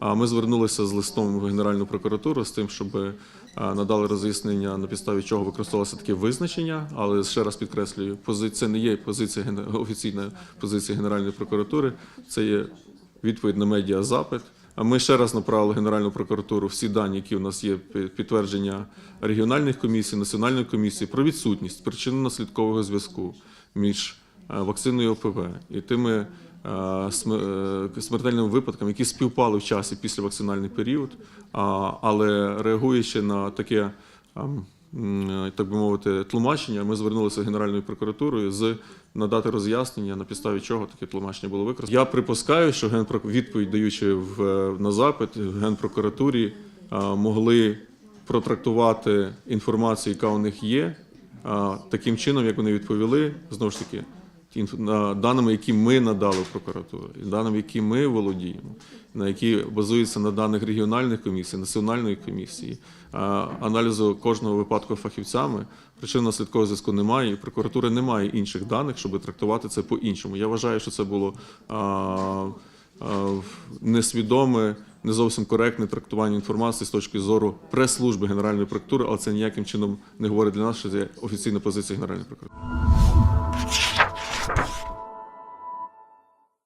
Ми звернулися з листом в Генеральну прокуратуру з тим, щоб надали роз'яснення на підставі чого використовувалося таке визначення. Але ще раз підкреслюю, позиція не є позиція офіційна позиція Генеральної прокуратури. Це є відповідь на медіа запит. А ми ще раз направили Генеральну прокуратуру всі дані, які у нас є пі- підтвердження регіональних комісій, національної комісії про відсутність причинно-наслідкового зв'язку між вакциною ОПВ і тими е, е, смертельними випадками, які співпали в часі після вакцинальний період, але реагуючи на таке. Так би мовити, тлумачення, ми звернулися в Генеральною прокуратурою з надати роз'яснення, на підставі чого таке тлумачення було використано. Я припускаю, що генпрок... відповідь, даючи в, на запит в генпрокуратурі, могли протрактувати інформацію, яка у них є, таким чином, як вони відповіли, знову ж таки, інф- даними, які ми надали в прокуратуру, і даними, які ми володіємо, на які базуються на даних регіональних комісій, національної комісії, аналізу кожного випадку фахівцями. Причинно-наслідкового зв'язку немає, і прокуратури немає інших даних, щоб трактувати це по-іншому. Я вважаю, що це було несвідоме, не зовсім коректне трактування інформації з точки зору прес-служби Генеральної прокуратури, але це ніяким чином не говорить для нас, що це офіційна позиція Генеральної прокуратури.